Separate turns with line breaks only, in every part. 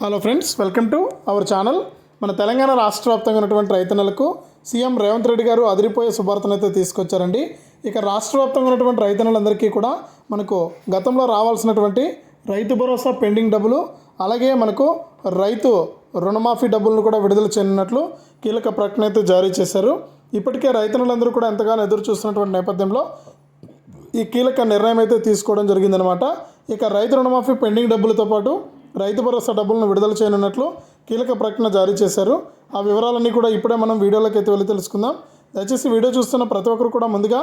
Hello friends welcome to our channel మన తెలంగాణ రాష్ట్ర వ్యాప్తంగా ఉన్నటువంటి రైతన్నలకు సీఎం రేవంత్ రెడ్డి గారు అదిరిపోయే శుభార్తను అయితే తీసుకొచ్చారండి. ఇక రాష్ట్ర వ్యాప్తంగా ఉన్నటువంటి రైతన్నలందరికీ కూడా మనకు గతంలో రావాల్సినటువంటి రైతు భరోసా పెండింగ్ డబ్బులు అలాగే మనకు రైతు రుణమాఫీ డబ్బులను కూడా విడుదల చేయనున్నట్లు కీలక ప్రకటన అయితే జారీ చేశారు. ఇప్పటికే రైతన్నలందరూ కూడా ఎంతగానో ఎదురు చూస్తున్నటువంటి నేపథ్యంలో ఈ కీలక నిర్ణయం అయితే తీసుకోవడం జరిగిందనమాట ఇక రైతు రుణమాఫీ పెండింగ్ డబ్బులతో పాటు రైతు భరోసా డబ్బులను విడుదల చేయనున్నట్లు కీలక ప్రకటన జారీ చేశారు. ఆ వివరాలన్నీ కూడా ఇప్పుడే మనం వీడియోలోకి అయితే వెళ్ళి తెలుసుకుందాం. దయచేసి వీడియో చూస్తున్న ప్రతి ఒక్కరు కూడా ముందుగా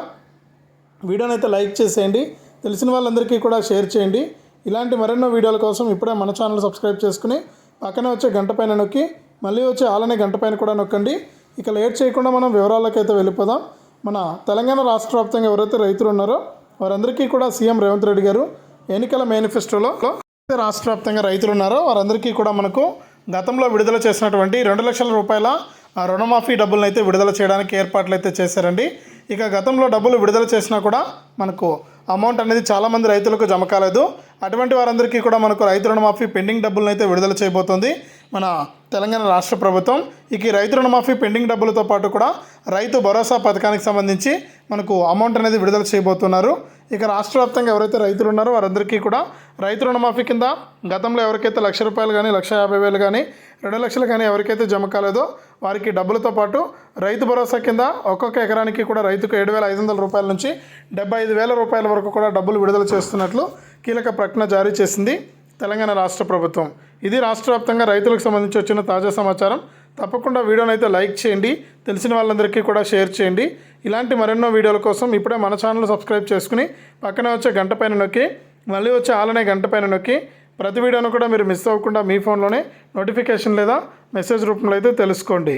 వీడియోని అయితే లైక్ చేసేయండి. తెలిసిన వాళ్ళందరికీ కూడా షేర్ చేయండి. ఇలాంటి మరెన్నో వీడియోల కోసం ఇప్పుడే మన ఛానల్ సబ్స్క్రైబ్ చేసుకుని పక్కనే వచ్చే గంట పైన నొక్కి మళ్ళీ వచ్చే ఆలనే గంట పైన కూడా నొక్కండి. ఇక లేట్ చేయకుండా మనం వివరాలకైతే అయితే వెళ్ళిపోదాం. మన తెలంగాణ రాష్ట్ర వ్యాప్తంగా ఎవరైతే రైతులు ఉన్నారో వారందరికీ కూడా సీఎం రేవంత్ రెడ్డి గారు ఎన్నికల మేనిఫెస్టోలో రాష్ట్ర వ్యాప్తంగా రైతులు ఉన్నారో వారందరికీ కూడా మనకు గతంలో విడుదల చేసినటువంటి రెండు లక్షల రూపాయల రుణమాఫీ డబ్బులను అయితే విడుదల చేయడానికి ఏర్పాట్లు అయితే చేశారండి. ఇక గతంలో డబ్బులు విడుదల చేసినా కూడా మనకు అమౌంట్ అనేది చాలామంది రైతులకు జమ కాలేదు. అటువంటి వారందరికీ కూడా మనకు రైతు రుణమాఫీ పెండింగ్ డబ్బులను అయితే విడుదల చేయబోతోంది మన తెలంగాణ రాష్ట్ర ప్రభుత్వం. ఇక ఈ రైతు రుణమాఫీ పెండింగ్ డబ్బులతో పాటు కూడా రైతు భరోసా పథకానికి సంబంధించి మనకు అమౌంట్ అనేది విడుదల చేయబోతున్నారు. ఇక రాష్ట్ర వ్యాప్తంగా ఎవరైతే రైతులు ఉన్నారో వారందరికీ కూడా రైతు రుణమాఫీ కింద గతంలో ఎవరికైతే లక్ష రూపాయలు కానీ లక్ష యాభై వేలు కానీ రెండు లక్షలు కానీ ఎవరికైతే జమ కాలేదో వారికి డబ్బులతో పాటు రైతు భరోసా కింద ఒక్కొక్క ఎకరానికి కూడా రైతుకు ఏడు వేల ఐదు వందల రూపాయల నుంచి డెబ్బై ఐదు వేల రూపాయల వరకు కూడా డబ్బులు విడుదల చేస్తున్నట్లు కీలక ప్రకటన జారీ చేసింది తెలంగాణ రాష్ట్ర ప్రభుత్వం. ఇది రాష్ట్ర వ్యాప్తంగా రైతులకు సంబంధించి వచ్చిన తాజా సమాచారం. తప్పకుండా వీడియోని అయితే లైక్ చేయండి. తెలిసిన వాళ్ళందరికీ కూడా షేర్ చేయండి. ఇలాంటి మరెన్నో వీడియోల కోసం ఇప్పుడే మన ఛానల్ సబ్స్క్రైబ్ చేసుకుని పక్కనే వచ్చే గంట పైన నొక్కి మళ్ళీ వచ్చే ఆలనే గంట పైన నొక్కి ప్రతి వీడియోను కూడా మీరు మిస్ అవ్వకుండా మీ ఫోన్లోనే నోటిఫికేషన్ లేదా మెసేజ్ రూపంలో అయితే తెలుసుకోండి.